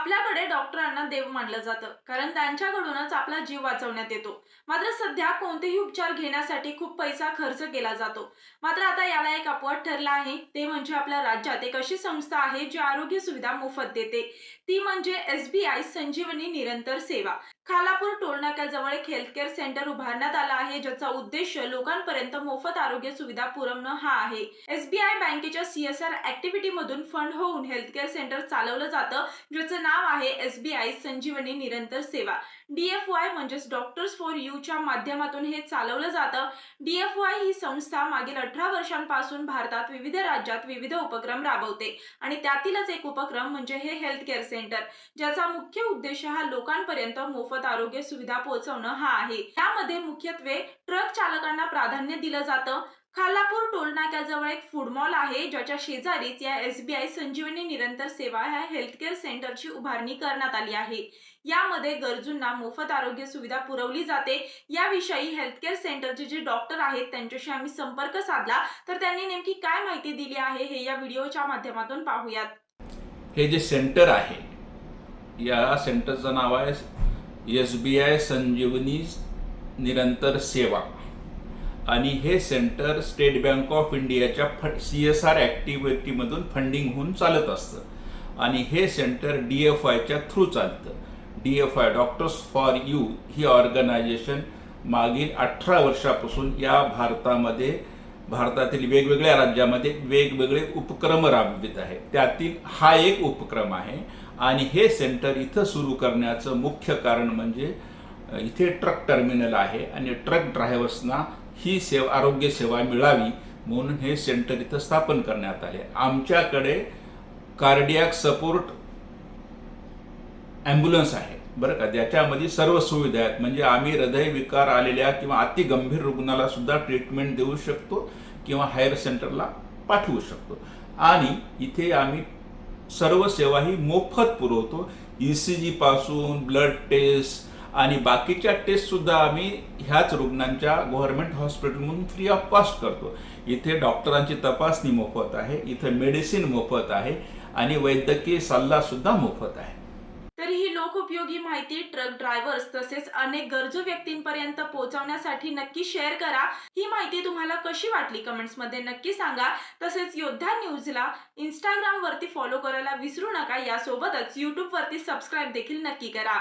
आपल्याकडे डॉक्टरांना देव मानलं जातं कारण त्यांच्याकडूनच आपला जीव वाचवण्यात येतो. मात्र सध्या कोणतेही उपचार घेण्यासाठी खूप पैसा खर्च केला जातो. मात्र आता याला एक अपवाद ठरला आहे ते म्हणजे आपल्या राज्यात एक अशी संस्था आहे जी आरोग्य सुविधा मोफत देते. ती म्हणजे एस बी आय संजीवनी निरंतर सेवा. खालापूर टोलनाक्याजवळ एक हेल्थकेअर सेंटर उभारण्यात आला आहे ज्याचा उद्देश लोकांपर्यंत मोफत आरोग्य सुविधा पुरवणं हा आहे. एसबीआय बँकेच्या सीएसआर ऍक्टिव्हिटी मधून फंड होऊन हेल्थकेअर सेंटर चालवलं जातं ज्याचं नाव आहे एसबीआय संजीवनी निरंतर सेवा. डीएफवाय म्हणजेच डॉक्टर्स फॉर यूच्या माध्यमातून हे चालवलं जातं. डीएफवाय ही संस्था मागील अठरा वर्षांपासून भारतात विविध राज्यात विविध उपक्रम राबवते. आणि त्यातीलच एक उपक्रम म्हणजे हे हेल्थ केअर सेंटर ज्याचा मुख्य उद्देश हा लोकांपर्यंत मोफत आरोग्य सुविधा पोहोचवणं हा आहे. यामध्ये मुख्यत्वे ट्रक चालकांना प्राधान्य दिलं जातं. खालापूर टोलनाक्याजवळ एक फूड मॉल आहे ज्याच्या शेजारीच या एसबीआय संजीवनी निरंतर सेवा ह्या हेल्थकेअर सेंटरची उभारणी करण्यात आली आहे. यामध्ये गरजूंना मोफत आरोग्य सुविधा पुरवली जाते. याविषयी हेल्थकेअर सेंटरचे जे डॉक्टर आहेत त्यांच्याशी आम्ही संपर्क साधला. तर त्यांनी नेमकी काय माहिती दिली आहे हे या व्हिडिओच्या माध्यमातून पाहूयात. हे जे सेंटर आहे या सेंटरचं नाव आहे एस बी आय संजीवनी निरंतर सेवा. आणि हे सेंटर स्टेट बँक ऑफ इंडियाच्या फ सी एस आर ॲक्टिव्हिटीमधून फंडिंग होऊन चालत असतं. आणि हे सेंटर डी एफ आयच्या थ्रू चालतं. D F I doctors for you he organisation मागील अठरा वर्षापासून या भारतामध्ये भारतातील वेगवेगळ्या राज्यामध्ये वेगवेगळे उपक्रम राबवित आहे. त्यातील हा एक उपक्रम आहे. आणि हे सेंटर इथं सुरू करण्याचं मुख्य कारण म्हणजे इथे ट्रक टर्मिनल आहे आणि ट्रक ड्रायव्हर्सना ही सेवा आरोग्य सेवा मिळावी म्हणून हे सेंटर इथं स्थापन करण्यात आले. आमच्याकडे कार्डियाक सपोर्ट ॲम्ब्युलन्स आहे. बरं का? ज्याच्यामध्ये सर्व सुविधा आहेत. म्हणजे आम्ही हृदयविकार आलेल्या किंवा अति गंभीर रुग्णाला सुद्धा ट्रीटमेंट देऊ शकतो किंवा हायर सेंटरला पाठवू शकतो. आणि इथे आम्ही सर्व सेवा ही मोफत पुरवतो. ई सी जीपासून ब्लड टेस्ट आणि बाकीच्या टेस्टसुद्धा आम्ही ह्याच रुग्णांच्या गव्हर्नमेंट हॉस्पिटलमधून फ्री ऑफ कॉस्ट करतो. इथे डॉक्टरांची तपासणी मोफत आहे इथे मेडिसिन मोफत आहे आणि वैद्यकीय सल्लासुद्धा मोफत आहे. तरी ही लोकउपयोगी माहिती ट्रक ड्रायव्हर्स तसेच अनेक गरजू व्यक्तींपर्यंत पोहोचवण्यासाठी नक्की शेअर करा. ही माहिती तुम्हाला कशी वाटली कमेंट्समध्ये नक्की सांगा. तसेच योद्धा न्यूजला इंस्टाग्राम वरती फॉलो करायला विसरू नका. यासोबतच यूट्यूबवरती सबस्क्राईब देखील नक्की करा.